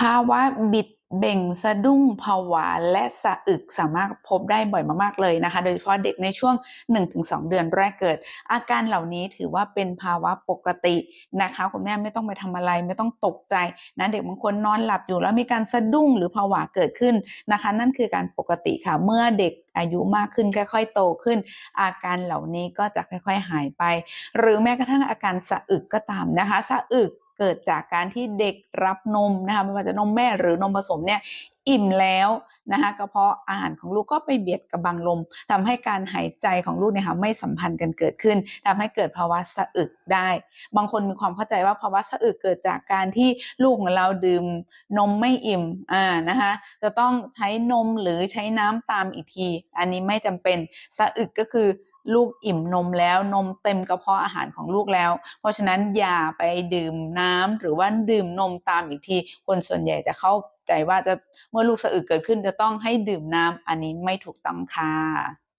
ภาวะบิดเบ่งสะดุ้งผวาและสะอึกสามารถพบได้บ่อยมากๆเลยนะคะ โดยเฉพาะเด็กในช่วง 1-2 เดือนแรกเกิด อาการเหล่านี้ถือว่าเป็นภาวะปกตินะคะคุณแม่ไม่ต้องไปทำอะไรไม่ต้องตกใจนะเด็กบางคนนอนหลับอยู่แล้วมีการสะดุ้งหรือผวาเกิดขึ้นนะคะ นั่นคือการปกติค่ะเมื่อเด็กอายุมากขึ้นค่อยๆ โตขึ้น อาการเหล่านี้ก็จะค่อยๆหายไป หรือแม้กระทั่งอาการสะอึกก็ตามนะคะ สะอึก เกิดจากการที่เด็กรับนมนะคะไม่ว่าจะนมแม่หรือนมผสมเนี่ยอิ่มแล้วนะคะกระเพาะอาหารของลูกก็ไปเบียดกับบังลมทำให้การหายใจของลูกเนี่ยค่ะไม่สัมพันธ์กันเกิดขึ้นทำให้เกิดภาวะสะอึกได้ บางคนมีความเข้าใจว่าภาวะสะอึกเกิดจากการที่ลูกของเราดื่มนมไม่อิ่มอ่านะคะจะต้องใช้นมหรือใช้น้ำตามอีกที อันนี้ไม่จำเป็นสะอึกก็คือ ลูกอิ่มนมแล้วนมเต็มกระเพาะอาหารของลูกแล้ว เพราะฉะนั้นอย่าไปดื่มน้ำหรือว่าดื่มนมตามอีกที คนส่วนใหญ่จะเข้าใจว่าจะเมื่อลูกสะอึกเกิดขึ้นจะต้องให้ดื่มน้ำอันนี้ไม่ถูกต้องค่ะ